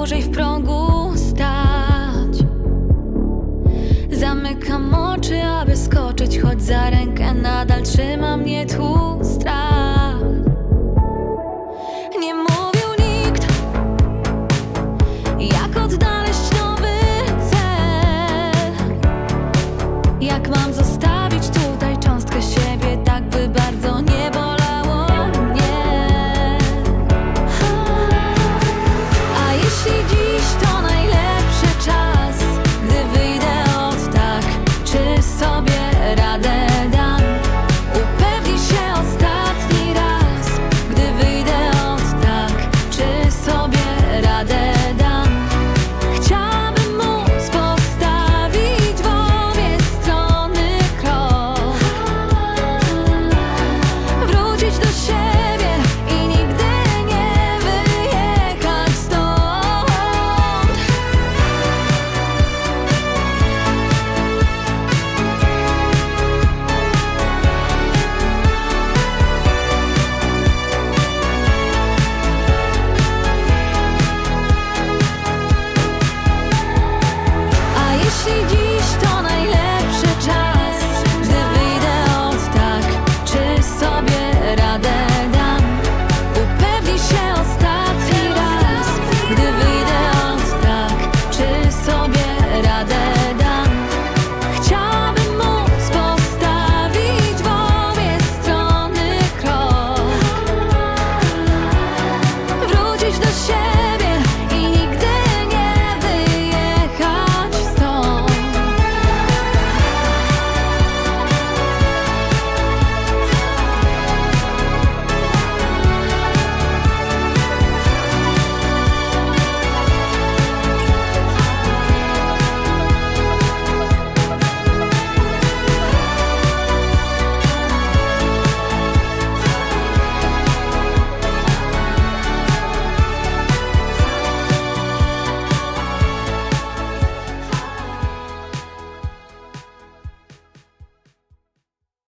dłużej w progu stać. Zamykam oczy, aby skoczyć Choć za rękę nadal trzyma mnie tu strach. Nie mówił nikt Jak odnaleźć nowy cel. Jak mam zostać